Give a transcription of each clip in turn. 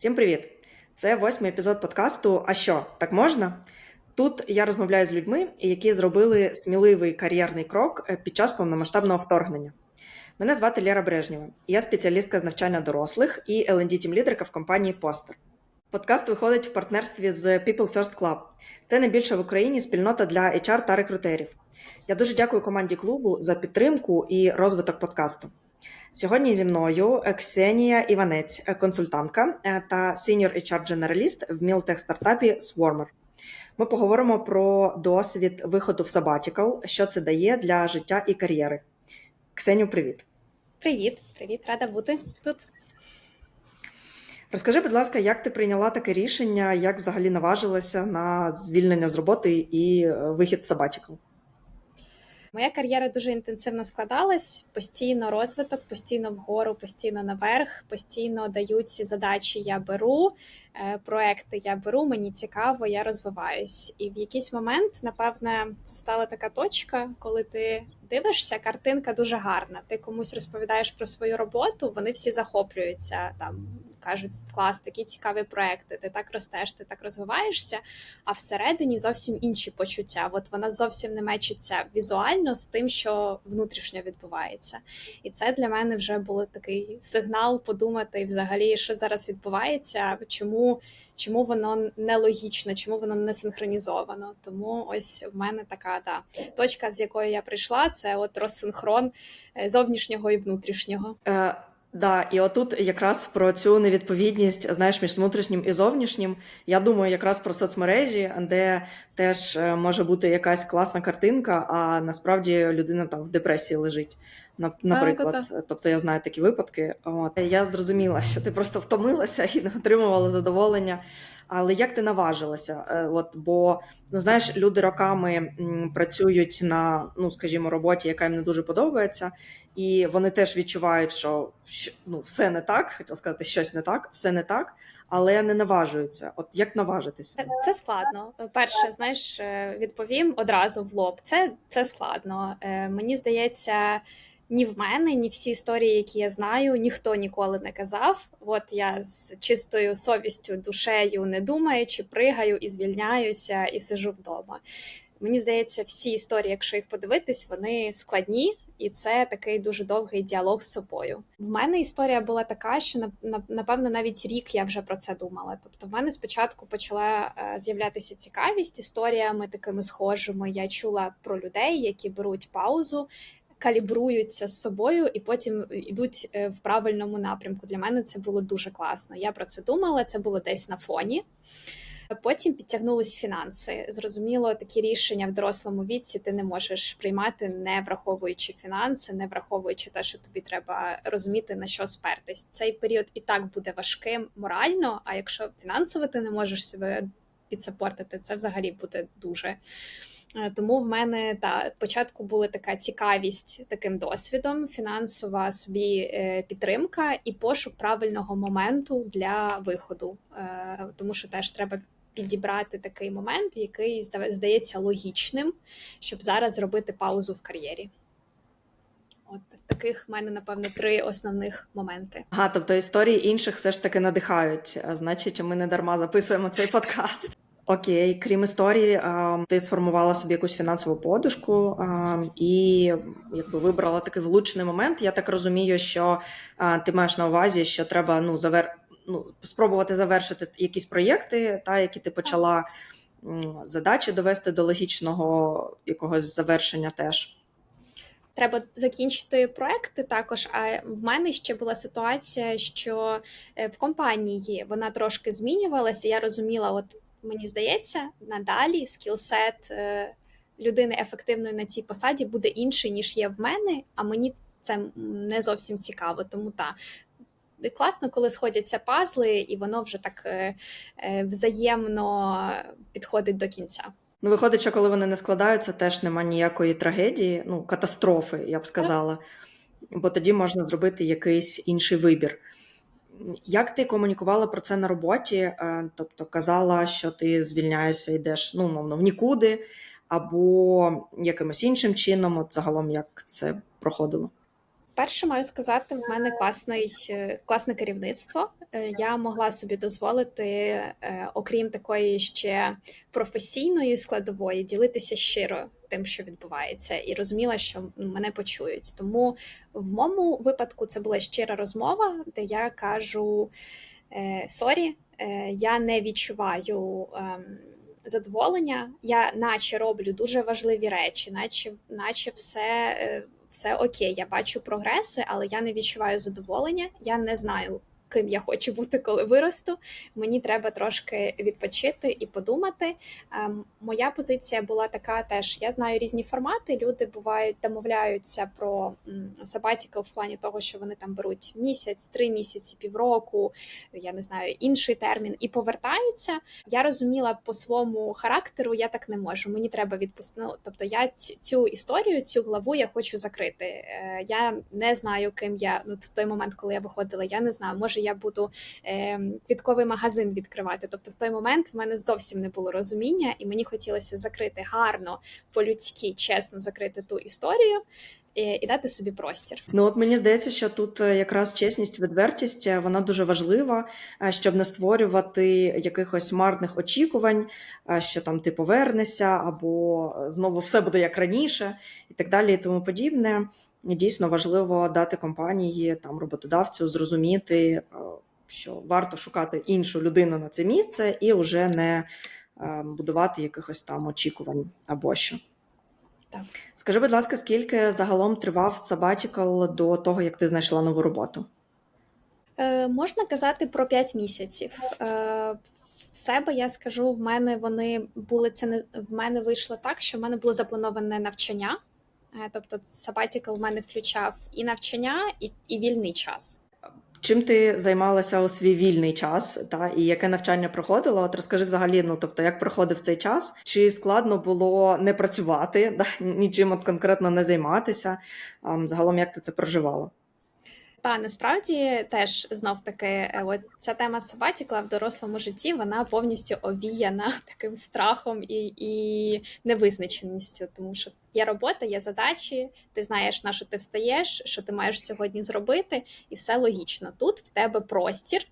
Всім привіт! Це восьмий епізод подкасту А що так можна? Тут я розмовляю з людьми, які зробили сміливий кар'єрний крок е, під час повномасштабного вторгнення. Мене звати Лера Брежнєва, я спеціалістка з навчання дорослих і lnd тім в компанії Постер. Подкаст виходить в партнерстві з People First Club. Це найбільша в Україні спільнота для HR та рекрутерів. Я дуже дякую команді клубу за підтримку і розвиток подкасту. Сьогодні зі мною Ксенія Іванець, консультантка е, та senior HR-дженераліст в мілтех стартапі Swarmer. Ми поговоримо про досвід виходу в Sabbatical, що це дає для життя і кар'єри. Ксеню, привіт. Привіт, привіт, рада бути тут. Розкажи, будь ласка, як ти прийняла таке рішення, як взагалі наважилася на звільнення з роботи і е, вихід в Sabbatical? Моя кар'єра дуже інтенсивно складалась, постійно розвиток, постійно вгору, постійно наверх, постійно дають задачі. Я беру е, проекти. Я беру, мені цікаво, я розвиваюсь. І в якийсь момент, напевне, це стала така точка, коли ти дивишся, картинка дуже гарна. Ти комусь розповідаєш про свою роботу, вони всі захоплюються там. Кажуть, клас, такі цікаві проекти. Ти так ростеш, ти так розвиваєшся. А всередині зовсім інші почуття. От вона зовсім не мечиться візуально з тим, що внутрішньо відбувається. І це для мене вже був такий сигнал подумати, взагалі, що зараз відбувається, чому чому воно нелогічно, чому воно не синхронізовано. Тому ось в мене така та точка, з якої я прийшла, це от розсинхрон е, зовнішнього і внутрішнього. Да, і отут якраз про цю невідповідність, знаєш, між внутрішнім і зовнішнім. Я думаю, якраз про соцмережі, де теж е, може бути якась класна картинка, а насправді людина там в депресії лежить. Наприклад, Та-та-та. тобто я знаю такі випадки. От я зрозуміла, що ти просто втомилася і не отримувала задоволення. Але як ти наважилася? Е, От бо ну знаєш, люди роками працюють на ну, скажімо, роботі, яка їм не дуже подобається, і вони теж відчувають, що ну, все не так, хотіла сказати, щось не так, все не так, але не наважуються. От як наважитися? Це, це складно. Перше, знаєш, е, відповім одразу в лоб. Це, це складно. Е, Мені здається, ні в мене, ні всі історії, які я знаю, ніхто ніколи не казав. От я з чистою совістю, душею, не думаючи, пригаю і звільняюся, і сижу вдома. Мені здається, всі історії, якщо їх подивитись, вони складні, і це такий дуже довгий діалог з собою. В мене історія була така, що на- на- напевно навіть рік я вже про це думала. Тобто, в мене спочатку почала е, з'являтися цікавість історіями такими схожими. Я чула про людей, які беруть паузу. Калібруються з собою і потім йдуть е, в правильному напрямку. Для мене це було дуже класно. Я про це думала. Це було десь на фоні. Потім підтягнулись фінанси. Зрозуміло, такі рішення в дорослому віці ти не можеш приймати, не враховуючи фінанси, не враховуючи те, що тобі треба розуміти на що спертись. Цей період і так буде важким морально. А якщо фінансово ти не можеш себе підсапортити, це взагалі буде дуже. Е, Тому в мене та спочатку була така цікавість таким досвідом, фінансова собі е, підтримка і пошук правильного моменту для виходу, Е, тому що теж треба підібрати такий момент, який здається логічним, щоб зараз зробити паузу в кар'єрі. От таких в мене, напевно, три основних моменти. Ага, тобто історії інших все ж таки надихають. А Значить, ми не дарма записуємо цей подкаст. Окей, крім історії, ти сформувала собі якусь фінансову подушку і якби вибрала такий влучний момент. Я так розумію, що ти маєш на увазі, що треба ну завер... ну, спробувати завершити якісь проєкти, та які ти почала задачі довести до логічного якогось завершення теж. Треба закінчити проекти також. А в мене ще була ситуація, що е, в компанії вона трошки змінювалася. Я розуміла, от мені здається, надалі скілсет е, людини ефективної на цій посаді буде інший, ніж є в мене, а мені це не зовсім цікаво. Тому та класно, коли сходяться пазли, і воно вже так е, е, взаємно підходить до кінця. Ну, виходить, що коли вони не складаються, теж нема ніякої трагедії, ну, катастрофи, я б сказала. Бо тоді можна зробити якийсь інший вибір. Як ти комунікувала про це на роботі? Е, Тобто казала, що ти звільняєшся, йдеш ну, мовно, в нікуди, або якимось іншим чином, от загалом як це проходило? Перше маю сказати, в мене класний, е, класне керівництво. Е, Я могла собі дозволити, окрім такої ще професійної складової, ділитися щиро тим, що відбувається, і розуміла, що мене почують. Тому в моєму випадку це була щира розмова, де я кажу: е, сорі, е, я не відчуваю. ем, Задоволення, я наче роблю дуже важливі речі, наче, наче все е, все окей, я бачу прогреси, але я не відчуваю задоволення. Я не знаю, ким я хочу бути, коли виросту. Мені треба трошки відпочити і подумати. Ем, Моя позиція була така: теж я знаю різні формати. Люди бувають домовляються про sabbatical в плані того, що вони там беруть місяць, три місяці, півроку, я не знаю, інший термін, і повертаються. Я розуміла по своєму характеру, я так не можу. Мені треба відпустити. Ну, тобто, я цю історію, цю главу я хочу закрити. Е, Я не знаю, ким я ну в той момент, коли я виходила, я не знаю. Може, я буду е, квітковий магазин відкривати. Тобто, в той момент в мене зовсім не було розуміння, і мені хотілося закрити гарно, по-людськи, чесно закрити ту історію. І, дати собі простір. Ну от мені здається, що тут е, якраз чесність, відвертість е, вона дуже важлива, е, щоб не створювати якихось марних очікувань, що там ти повернешся, або знову все буде як раніше, і так далі, і тому подібне. Дійсно важливо дати компанії там роботодавцю зрозуміти, що варто шукати іншу людину на це місце і вже не е, будувати якихось там очікувань або що. Так. Скажи, будь ласка, скільки загалом тривав sabbatical до того, як ти знайшла нову роботу? Е, можна казати про 5 місяців. Е, в себе я скажу, в мене вони були це не в мене вийшло так, що в мене було заплановане навчання. Е, тобто, sabbatical в мене включав і навчання, і, і вільний час. Чим ти займалася у свій вільний час, та і яке навчання проходила? От розкажи взагалі, ну тобто, як проходив цей час? Чи складно було не працювати, да, нічим от конкретно не займатися? Загалом, як ти це проживала? Та насправді теж знов таки, е, от ця тема сабатікла в дорослому житті вона повністю овіяна таким страхом і, і невизначеністю, тому що є робота, є задачі, ти знаєш, на що ти встаєш, що ти маєш сьогодні зробити, і все логічно. Тут в тебе простір,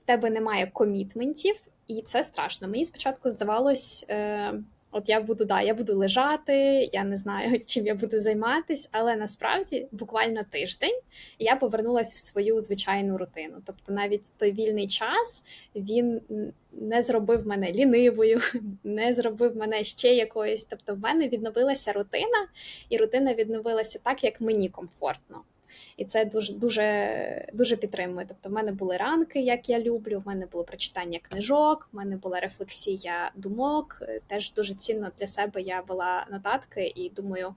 в тебе немає комітментів, і це страшно. Мені спочатку здавалось. Е, От я буду да, я буду лежати, я не знаю, чим я буду займатися, але насправді буквально тиждень я повернулася в свою звичайну рутину. Тобто, навіть той вільний час він не зробив мене лінивою, не зробив мене ще якоюсь. Тобто, в мене відновилася рутина, і рутина відновилася так, як мені комфортно. І це дуже дуже дуже підтримує. Тобто, в мене були ранки, як я люблю. В мене було прочитання книжок, в мене була рефлексія думок. Теж дуже цінно для себе я вела нотатки, і думаю,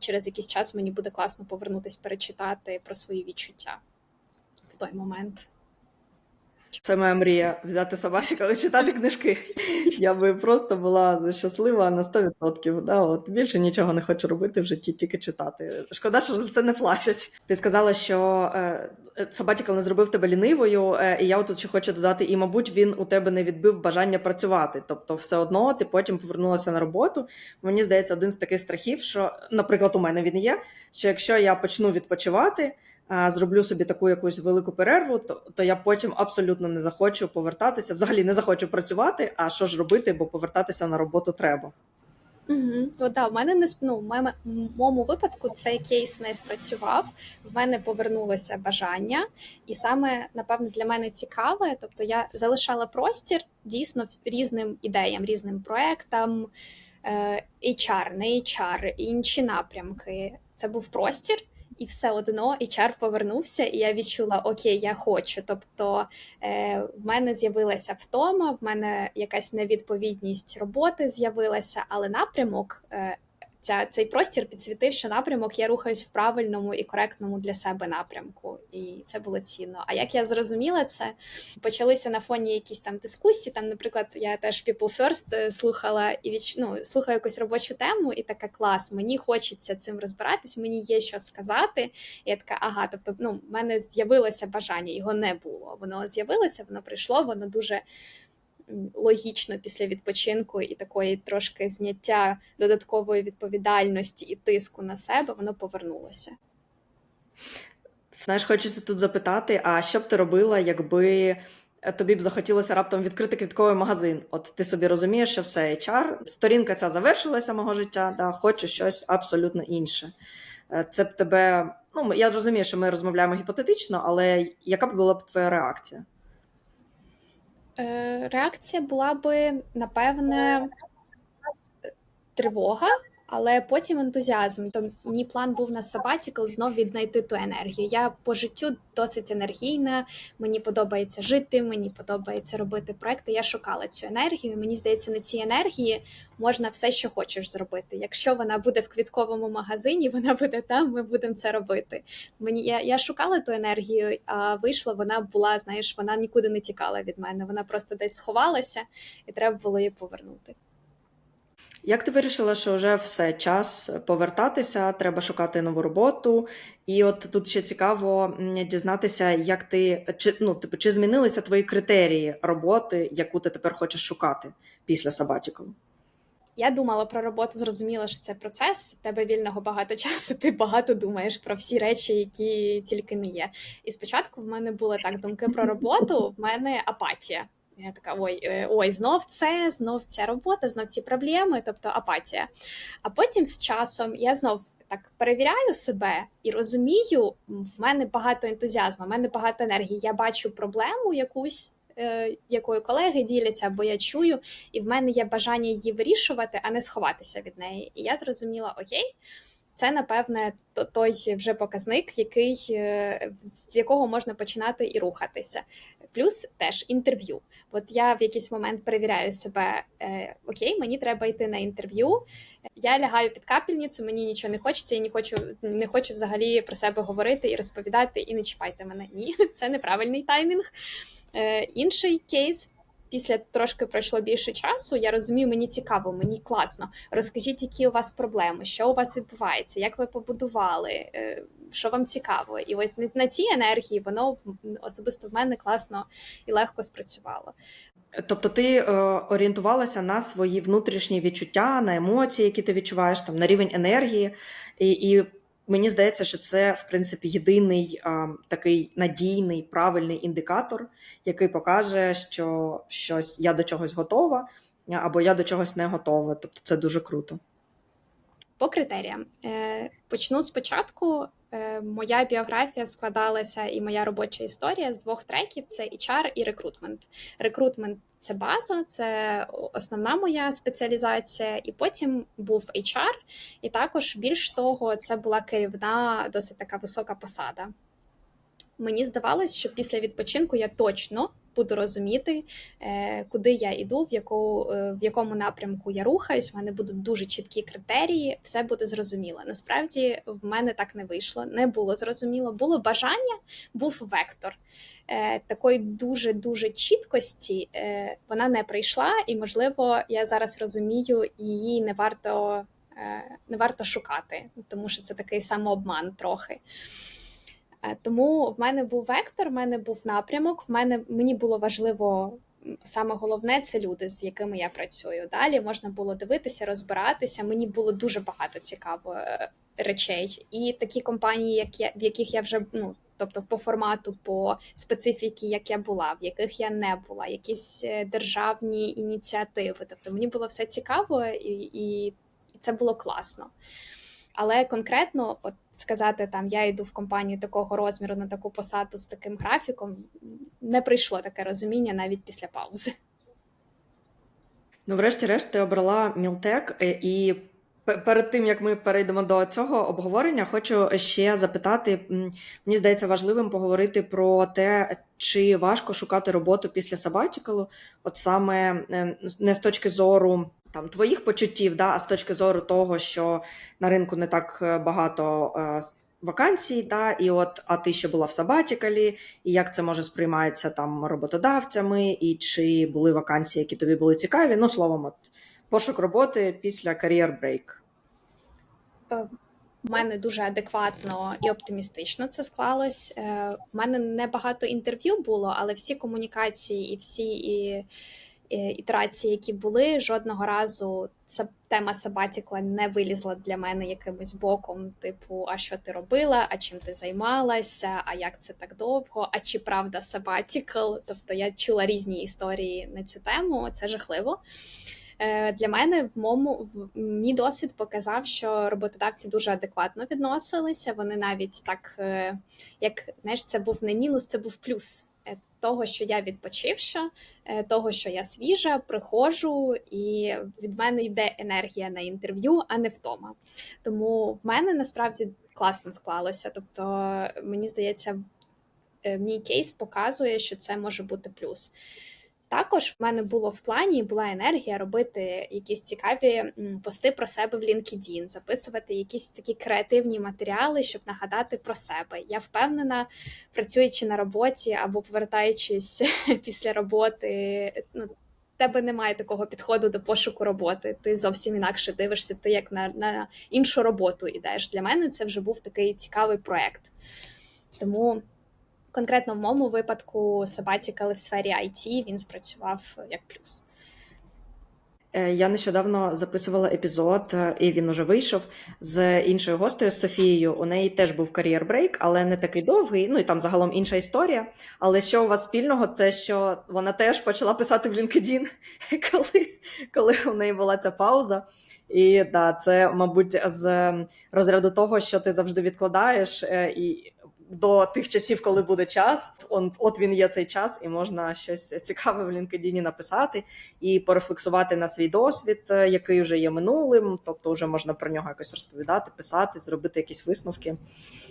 через якийсь час мені буде класно повернутися, перечитати про свої відчуття в той момент. Це моя мрія взяти собачок, і читати книжки. Я би просто була щаслива на 100%. Да? От більше нічого не хочу робити в житті, тільки читати. Шкода, що за це не платять. Ти сказала, що е, Sabbatical не зробив тебе лінивою, е, і я тут ще хочу додати, і, мабуть, він у тебе не відбив бажання працювати. Тобто, все одно ти потім повернулася на роботу. Мені здається, один з таких страхів, що, наприклад, у мене він є. Що якщо я почну відпочивати, зроблю собі таку якусь велику перерву, то, то я потім абсолютно не захочу повертатися. Взагалі не захочу працювати. А що ж робити, бо повертатися на роботу треба. Угу. Да, в мене не ну, в моєму, випадку цей кейс не спрацював. В мене повернулося бажання, і саме напевне для мене цікаве. Тобто я залишала простір дійсно різним ідеям, різним проектам, е, HR, не HR, інші напрямки. Це був простір. І все одно HR повернувся, і я відчула, окей, я хочу. Тобто е, в мене з'явилася втома, в мене якась невідповідність роботи з'явилася, але напрямок. Е, Ця цей простір підсвітив, що напрямок я рухаюсь в правильному і коректному для себе напрямку, і це було цінно. А як я зрозуміла це, почалися на фоні якісь там дискусії. Там, наприклад, я теж People First слухала і відч... ну, слухаю якусь робочу тему, і така клас, мені хочеться цим розбиратись, мені є що сказати. І я така, ага, тобто, ну, в мене з'явилося бажання, його не було. Воно з'явилося, воно прийшло, воно дуже логічно після відпочинку і такої трошки зняття додаткової відповідальності і тиску на себе, воно повернулося. Знаєш, хочеться тут запитати: а що б ти робила, якби е, тобі б захотілося раптом відкрити квітковий магазин? От ти собі розумієш, що все HR, сторінка ця завершилася мого життя, да, хочу щось абсолютно інше. Е, Це б тебе. Ну, я розумію, що ми розмовляємо гіпотетично, але яка б була б твоя реакція? Е, Реакція була би, напевне, тривога, але потім ентузіазм. То мій план був на сабатікл знов віднайти ту енергію. Я по життю досить енергійна, мені подобається жити, мені подобається робити проекти. Я шукала цю енергію. Мені здається, на цій енергії можна все, що хочеш зробити. Якщо вона буде в квітковому магазині, вона буде там. Ми будемо це робити. Мені я, я шукала ту енергію, а вийшла, вона була, знаєш, вона нікуди не тікала від мене. Вона просто десь сховалася, і треба було її повернути. Як ти вирішила, що вже все час повертатися, треба шукати нову роботу? І от тут ще цікаво дізнатися, як ти чи ну типу, чи змінилися твої критерії роботи, яку ти тепер хочеш шукати після Sabbatical? Я думала про роботу, зрозуміла, що це процес. Тебе вільного багато часу. Ти багато думаєш про всі речі, які тільки не є. І спочатку в мене були так думки про роботу. В мене апатія. Я така: ой, е, ой, знов це, знов ця робота, знов ці проблеми, тобто апатія. А потім з часом я знов. Так перевіряю себе і розумію, в мене багато ентузіазму, в мене багато енергії. Я бачу проблему якусь, е, якою колеги діляться, або я чую, і в мене є бажання її вирішувати, а не сховатися від неї. І я зрозуміла, окей, це напевне той вже показник, який е, з якого можна починати і рухатися. Плюс теж інтерв'ю. От я в якийсь момент перевіряю себе, е, окей, мені треба йти на інтерв'ю. Я лягаю під капельницю, мені нічого не хочеться, я не хочу, не хочу взагалі про себе говорити і розповідати, і не чіпайте мене. Ні, це неправильний таймінг. Е, інший кейс. Після трошки пройшло більше часу. Я розумію, мені цікаво, мені класно. Розкажіть, які у вас проблеми, що у вас відбувається, як ви побудували, е, що вам цікаво. І от на цій енергії воно особисто в мене класно і легко спрацювало. Тобто ти е, орієнтувалася на свої внутрішні відчуття, на емоції, які ти відчуваєш, там на рівень енергії, і, і мені здається, що це в принципі єдиний а, такий надійний, правильний індикатор, який покаже, що щось я до чогось готова, або я до чогось не готова. Тобто це дуже круто. По критеріям Е, почну спочатку. Е, Моя біографія складалася і моя робоча історія з двох треків: це HR і рекрутмент. Рекрутмент це база, це основна моя спеціалізація, і потім був HR, і також більш того, це була керівна, досить така висока посада. Мені здавалось, що після відпочинку я точно буду розуміти, е, куди я йду, в, яку, е, в якому напрямку я рухаюсь. В мене будуть дуже чіткі критерії, все буде зрозуміло. Насправді в мене так не вийшло, не було зрозуміло. Було бажання, був вектор. Е, Такої дуже дуже чіткості вона не прийшла, і можливо, я зараз розумію, її не варто, не варто шукати, тому що це такий самообман трохи. Е, Тому в мене був вектор, в мене був напрямок. В мене мені було важливо саме головне це люди, з якими я працюю. Далі можна було дивитися, розбиратися. Мені було дуже багато цікаво е, речей. І такі компанії, як я, в яких я вже ну. Тобто по формату, по специфіки, як я була, в яких я не була, якісь е, державні ініціативи. Тобто мені було все цікаво, і, і, це було класно. Але конкретно, от сказати там, я йду в компанію такого розміру на таку посаду з таким графіком, не прийшло таке розуміння навіть після паузи. Ну, врешті-решт, ти обрала Мілтек, е, і перед тим як ми перейдемо до цього обговорення, хочу ще запитати: мені здається важливим поговорити про те, чи важко шукати роботу після Sabbatical, от саме е, не з точки зору. Там твоїх почуттів, да, а з точки зору того, що на ринку не так е, багато е, вакансій, да, і от, а ти ще була в Сабатікалі, і як це може сприймається там роботодавцями, і чи були вакансії, які тобі були цікаві. Ну, словом, от пошук роботи після кар'єр брейк. У мене дуже адекватно і оптимістично це склалось. Е, В мене небагато інтерв'ю було, але всі комунікації і всі і, е, ітерації, які були, жодного разу ця тема сабатікла не вилізла для мене якимось боком, типу, а що ти робила, а чим ти займалася, а як це так довго, а чи правда сабатікл? Тобто я чула різні історії на цю тему, це жахливо. Е, Для мене в моєму в мій досвід показав, що роботодавці дуже адекватно відносилися. Вони навіть так, е, як знаєш, це був не мінус, це був плюс е, того, що я відпочивша, е, того, що я свіжа, приходжу, і від мене йде енергія на інтерв'ю, а не втома. Тому в мене насправді класно склалося. Тобто, мені здається, е, мій кейс показує, що це може бути плюс. Також в мене було в плані була енергія робити якісь цікаві пости про себе в LinkedIn, записувати якісь такі креативні матеріали, щоб нагадати про себе. Я впевнена, працюючи на роботі або повертаючись після роботи, ну. Тебе немає такого підходу до пошуку роботи. Ти зовсім інакше дивишся, ти як на, на іншу роботу йдеш. Для мене це вже був такий цікавий проект. Тому конкретно в моєму випадку Sabbatical в сфері IT він спрацював як плюс. Е, Я нещодавно записувала епізод, е, і він уже вийшов з іншою гостею Софією. У неї теж був кар'єр брейк, але не такий довгий. Ну і там загалом інша історія. Але що у вас спільного, це що вона теж почала писати в LinkedIn, коли, коли у неї була ця пауза. І да, це, мабуть, з розряду того, що ти завжди відкладаєш, е, і до тих часів, коли буде час, от, от він є цей час, і можна щось цікаве в LinkedIn написати і порефлексувати на свій досвід, е, який вже є минулим. Тобто, вже можна про нього якось розповідати, писати, зробити якісь висновки.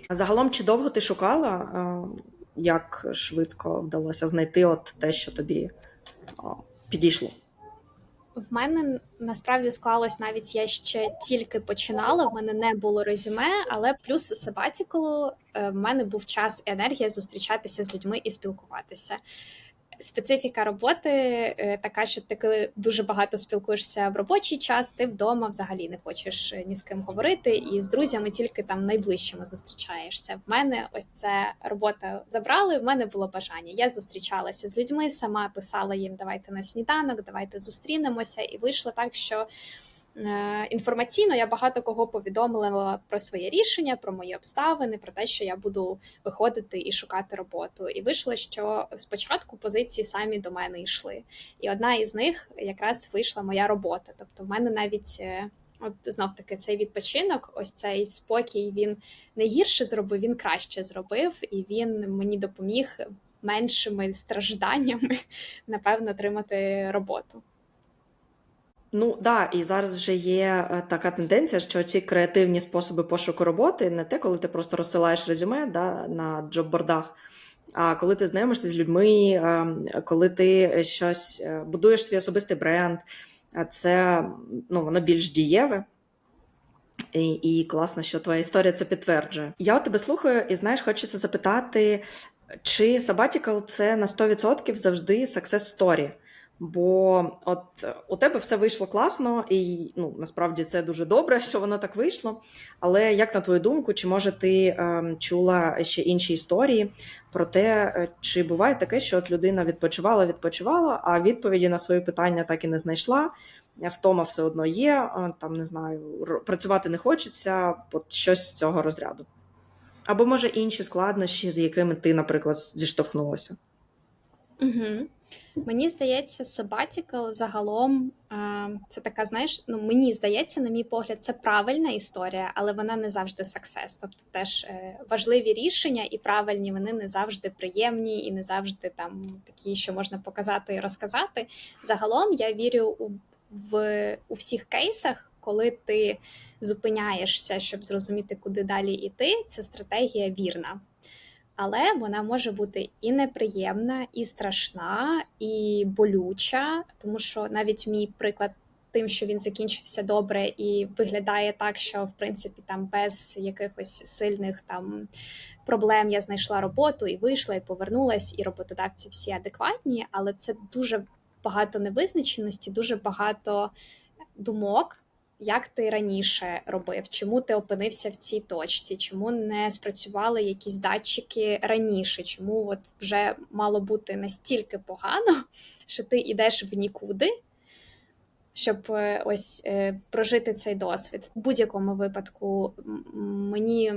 Загалом, чи довго ти шукала, е, як швидко вдалося знайти от те, що тобі підійшло? В мене насправді склалось навіть я ще тільки починала. В мене не було резюме, але плюс сабатіколу в мене був час і енергія зустрічатися з людьми і спілкуватися. Специфіка роботи е, така, що ти коли дуже багато спілкуєшся в робочий час, ти вдома взагалі не хочеш ні з ким говорити, і з друзями тільки там найближчими зустрічаєшся. В мене ось це робота забрали. В мене було бажання. Я зустрічалася з людьми, сама писала їм давайте на сніданок, давайте зустрінемося. І вийшло так, що е, інформаційно я багато кого повідомила про своє рішення, про мої обставини, про те, що я буду виходити і шукати роботу. І вийшло, що спочатку позиції самі до мене йшли. І одна із них якраз вийшла моя робота. Тобто, в мене навіть. е, От знов таки цей відпочинок, ось цей спокій, він не гірше зробив, він краще зробив, і він мені допоміг меншими стражданнями, напевно, отримати роботу. Ну да, і зараз вже є е, така тенденція, що ці креативні способи пошуку роботи не те, коли ти просто розсилаєш резюме да, на джоббордах, а коли ти знайомишся з людьми, е, коли ти щось е, будуєш свій особистий бренд, це ну, воно більш дієве. І, і класно, що твоя історія це підтверджує. Я у тебе слухаю, і знаєш, хочеться запитати, чи Sabbatical це на 100% завжди success story? Бо от у тебе все вийшло класно, і ну насправді це дуже добре, що воно так вийшло. Але як на твою думку, чи може ти е, чула ще інші історії про те, е, чи буває таке, що от людина відпочивала, відпочивала, а відповіді на свої питання так і не знайшла. Втома все одно є, е, там не знаю, працювати не хочеться, от щось з цього розряду. Або може інші складнощі, з якими ти, наприклад, зіштовхнулася. Угу. Мені здається, sabbatical загалом е, це така, знаєш, ну мені здається, на мій погляд, це правильна історія, але вона не завжди success. Тобто теж е, важливі рішення і правильні, вони не завжди приємні і не завжди там такі, що можна показати і розказати. Загалом я вірю у, в у всіх кейсах, коли ти зупиняєшся, щоб зрозуміти, куди далі йти. Це стратегія вірна. Але вона може бути і неприємна, і страшна, і болюча, тому що навіть мій приклад тим, що він закінчився добре і виглядає так, що в принципі там без якихось сильних там проблем я знайшла роботу і вийшла, і повернулась, і роботодавці всі адекватні, але це дуже багато невизначеності, дуже багато думок. Як ти раніше робив, чому ти опинився в цій точці, чому не спрацювали якісь датчики раніше, чому от вже мало бути настільки погано, що ти йдеш в нікуди, щоб е, ось е, прожити цей досвід. В будь-якому випадку мені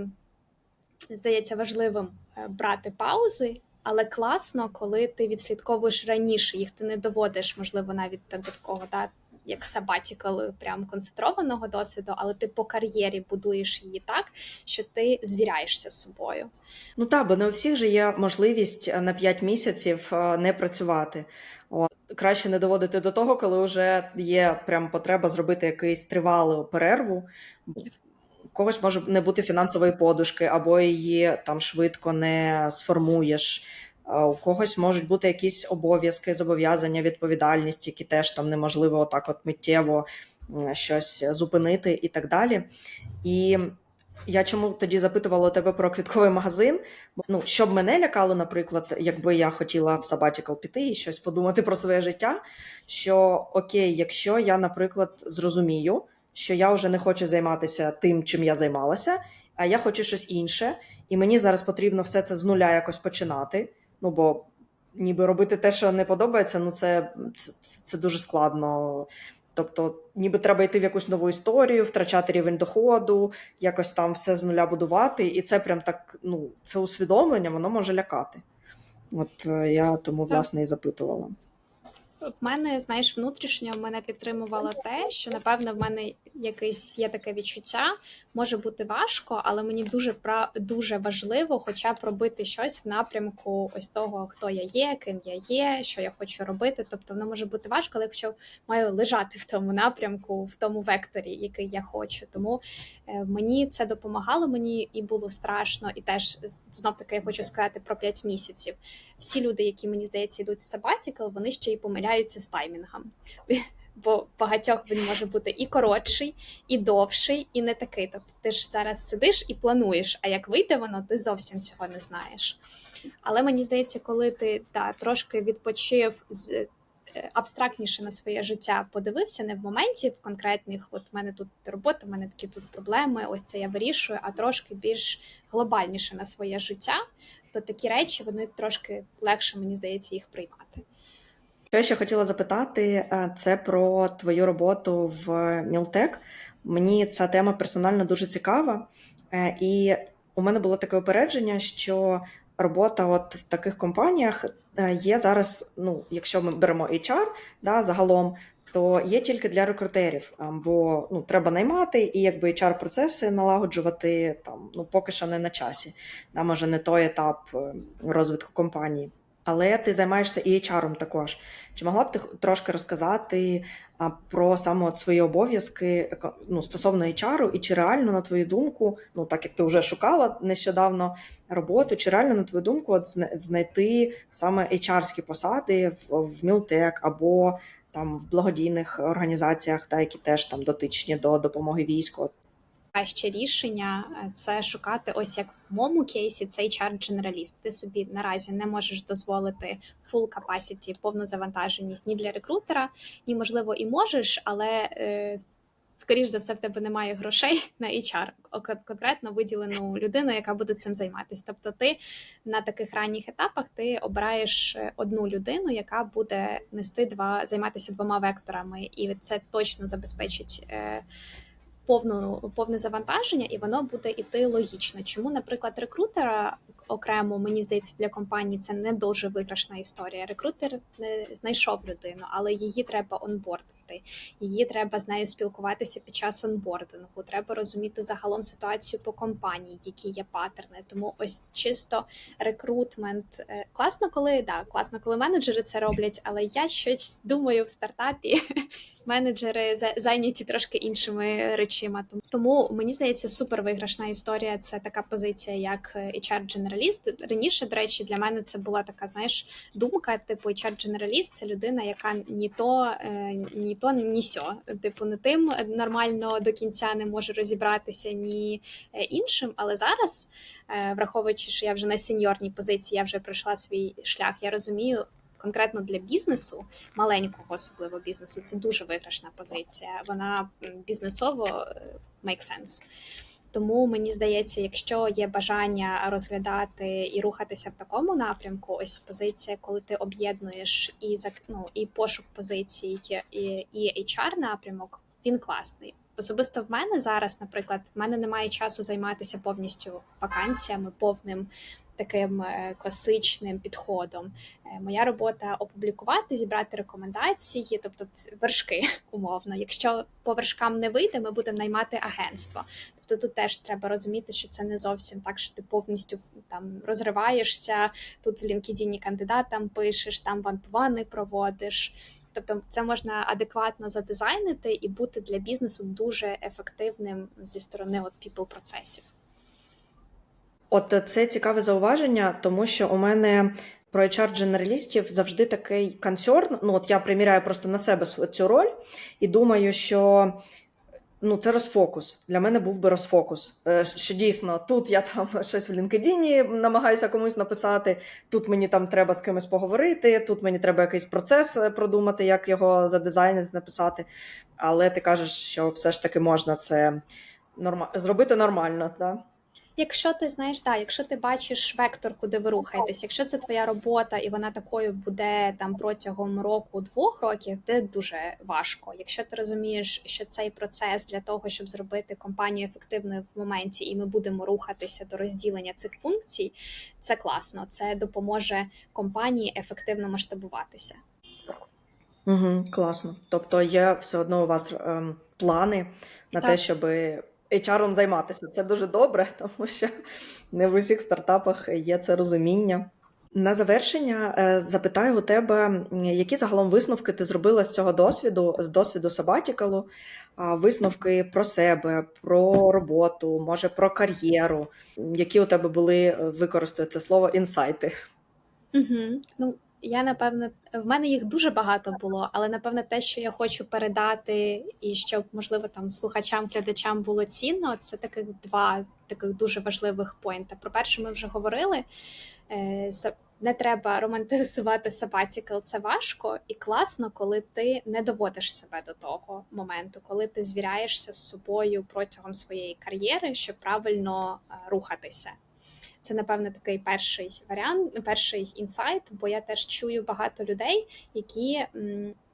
здається важливим е, брати паузи. Але класно, коли ти відслідковуєш раніше їх, ти не доводиш, можливо, навіть до такого, да, як сабатікал прям концентрованого досвіду, але ти по кар'єрі будуєш її так, що ти звіряєшся з собою. Ну так, бо не у всіх же є можливість е, на 5 місяців е, не працювати. О, краще не доводити до того, коли вже є прям потреба зробити якийсь тривалу перерву. Когось може не бути фінансової подушки, або її там швидко не сформуєш. У когось можуть бути якісь обов'язки, зобов'язання, відповідальність, які теж там неможливо отак от миттєво щось зупинити і так далі. І я чому тоді запитувала тебе про квітковий магазин? Ну, щоб мене лякало, наприклад, якби я хотіла в Sabbatical піти і щось подумати про своє життя. Що окей, якщо я, наприклад, зрозумію, що я вже не хочу займатися тим, чим я займалася, а я хочу щось інше, і мені зараз потрібно все це з нуля якось починати. Ну бо ніби робити те, що не подобається, ну це, це, це дуже складно. Тобто, ніби треба йти в якусь нову історію, втрачати рівень доходу, якось там все з нуля будувати, і це прям так, ну, це усвідомлення, воно може лякати. От е, я тому власне і запитувала. В мене, знаєш, внутрішньо мене підтримувало те, що напевно в мене якесь є таке відчуття. Може бути важко, але мені дуже пра дуже важливо, хоча б робити щось в напрямку ось того, хто я є, ким я є, що я хочу робити. Тобто воно може бути важко, але якщо маю лежати в тому напрямку, в тому векторі, який я хочу. Тому е, мені це допомагало, мені і було страшно, і теж знов таки я хочу сказати про 5 місяців. Всі люди, які мені здається, йдуть в sabbatical, вони ще й помиляються з таймінгом. Бо багатьох він може бути і коротший, і довший, і не такий. Тобто ти ж зараз сидиш і плануєш, а як вийде воно, ти зовсім цього не знаєш. Але мені здається, коли ти та, трошки відпочив е, абстрактніше на своє життя, подивився не в моменті в конкретних, от в мене тут робота, в мене такі тут проблеми, ось це я вирішую, а трошки більш глобальніше на своє життя, то такі речі вони трошки легше, мені здається, їх приймати. Що я ще хотіла запитати, е, це про твою роботу в Мілтек. Мені ця тема персонально дуже цікава, Е, і у мене було таке упередження, що робота от в таких компаніях е, є зараз. Ну, якщо ми беремо HR, да, загалом, то є тільки для рекрутерів, бо ну, треба наймати і якби HR-процеси налагоджувати там, ну, поки що не на часі. Да, може, не той етап розвитку компанії. Але ти займаєшся і HR також. Чи могла б ти трошки розказати про саме свої обов'язки ну, стосовно HR, і чи реально, на твою думку, ну так як ти вже шукала нещодавно роботу, чи реально, на твою думку, от знайти саме HR-ські посади в Мілтек або там в благодійних організаціях, та, які теж там дотичні до допомоги війську? Краще рішення е, це шукати, ось як в моєму кейсі, цей чар дженераліст. Ти собі наразі не можеш дозволити full capacity, повну завантаженість ні для рекрутера, ні можливо і можеш, але е, скоріш за все в тебе немає грошей на HR, конкретно виділену людину, яка буде цим займатися. Тобто, ти на таких ранніх етапах ти обираєш е, одну людину, яка буде нести два займатися двома векторами, і це точно забезпечить. Повну повне завантаження, і воно буде іти логічно. Чому, наприклад, рекрутера окремо мені здається для компанії це не дуже виграшна історія. Рекрутер не знайшов людину, але її треба онбордити. Її треба з нею спілкуватися під час онбордингу. Треба розуміти загалом ситуацію по компанії, які є паттерни. Тому ось чисто рекрутмент е, класно, коли да, класно, коли менеджери це роблять, але я щось думаю в стартапі. Менеджери зайняті трошки іншими речима. Тому- мені здається, супер виграшна історія. Це така позиція, як е, HR-дженераліст. Раніше, до речі, для мене це була така, знаєш, думка. Типу, HR-дженераліст – це людина, яка ні то, е, ні то, ні сьо. Типу, не тим нормально до кінця не може розібратися, ні е, іншим. Але зараз, е, враховуючи, що я вже на сеньорній позиції, я вже пройшла свій шлях, я розумію. конкретно для бізнесу, маленького особливо бізнесу, це дуже виграшна позиція. Вона бізнесово е, make sense. Тому мені здається, якщо є бажання розглядати і рухатися в такому напрямку, ось позиція, коли ти об'єднуєш і ну, і пошук позицій, і, і HR напрямок, він класний. Особисто в мене зараз, наприклад, в мене немає часу займатися повністю вакансіями, повним таким е, класичним підходом. Е, Моя робота опублікувати, зібрати рекомендації, тобто вершки умовно. Якщо по вершкам не вийде, ми будемо наймати агентство. Тобто тут теж треба розуміти, що це не зовсім так, що ти повністю там розриваєшся. Тут в LinkedIn кандидатам пишеш, там вантувани проводиш. Тобто, це можна адекватно задизайнити і бути для бізнесу дуже ефективним зі сторони от people процесів. От це цікаве зауваження, тому що у мене про HR-дженералістів завжди такий консерн. Ну, от я приміряю просто на себе цю роль і думаю, що ну, це розфокус. Для мене був би розфокус. Е, Що дійсно тут я там щось в LinkedIn намагаюся комусь написати, тут мені там треба з кимось поговорити, тут мені треба якийсь процес е, продумати, як його задизайнити, написати. Але ти кажеш, що все ж таки можна це норма... зробити нормально. Да? Якщо ти знаєш, да, якщо ти бачиш вектор, куди ви рухаєтесь, якщо це твоя робота і вона такою буде там протягом року-двох років, це дуже важко. Якщо ти розумієш, що цей процес для того, щоб зробити компанію ефективною в моменті, і ми будемо рухатися до розділення цих функцій, це класно. Це допоможе компанії ефективно масштабуватися. Угу, класно. Тобто є все одно у вас ем, плани на те, Так. HR-ом займатися. Це дуже добре, тому що не в усіх стартапах є це розуміння. На завершення е, запитаю у тебе, які загалом висновки ти зробила з цього досвіду, з досвіду Сабатікалу, висновки про себе, про роботу, може про кар'єру, які у тебе були, е, використаю це слово, інсайти. Угу. Ну, я напевне, в мене їх дуже багато було, але напевне те, що я хочу передати, і щоб можливо там слухачам, глядачам було цінно, це таких два таких дуже важливих поінта. Про перше, ми вже говорили. Е, Не треба романтизувати sabbatical, це важко і класно, коли ти не доводиш себе до того моменту, коли ти звіряєшся з собою протягом своєї кар'єри, щоб правильно е, рухатися. Це, напевне, такий перший варіант, перший інсайт, бо я теж чую багато людей, які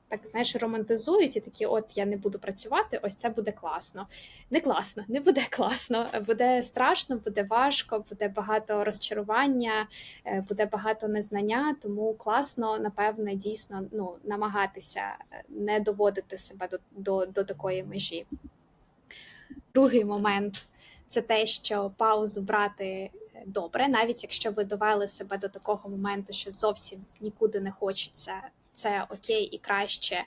так знаєш, романтизують і такі: от я не буду працювати, ось це буде класно. Не класно, не буде класно. Буде страшно, буде важко, буде багато розчарування, е, буде багато незнання. Тому класно, напевне, дійсно ну, намагатися е, не доводити себе до, до, до такої межі. Другий момент це те, що паузу брати добре, навіть якщо ви довели себе до такого моменту, що зовсім нікуди не хочеться, це окей і краще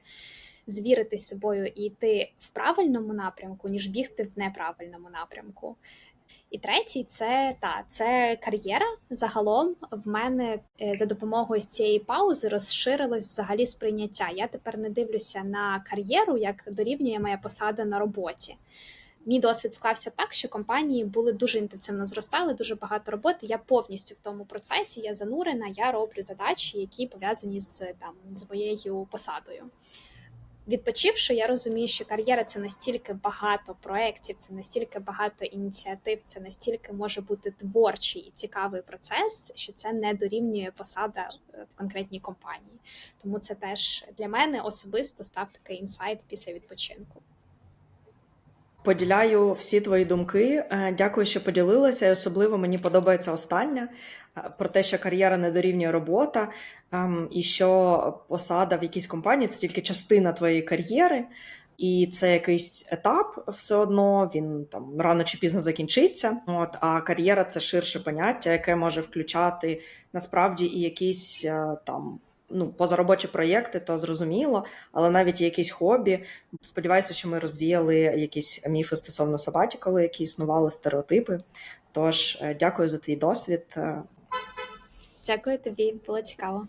звіритись з собою і йти в правильному напрямку, ніж бігти в неправильному напрямку. І третій це та це кар'єра. Загалом в мене е, за допомогою цієї паузи розширилось взагалі сприйняття. Я тепер не дивлюся на кар'єру, як дорівнює моя посада на роботі. Мій досвід склався так, що компанії були дуже інтенсивно зростали, дуже багато роботи. Я повністю в тому процесі, я занурена, я роблю задачі, які пов'язані з там з моєю посадою. Відпочивши, я розумію, що кар'єра це настільки багато проєктів, це настільки багато ініціатив, це настільки може бути творчий і цікавий процес, що це не дорівнює посада е, в конкретній компанії. Тому це теж для мене особисто став такий інсайт після відпочинку. Поділяю всі твої думки. Е, Дякую, що поділилася. І особливо мені подобається остання е, про те, що кар'єра не дорівнює робота, ем, і що посада в якійсь компанії це тільки частина твоєї кар'єри, і це якийсь етап все одно. Він там рано чи пізно закінчиться. От а кар'єра це ширше поняття, яке може включати насправді і якісь е, там. Ну, позаробочі проєкти, то зрозуміло, але навіть якісь хобі. Сподіваюся, що ми розвіяли якісь міфи стосовно сабатікали, які існували стереотипи. Тож, е, дякую за твій досвід. Е, Дякую тобі, було цікаво.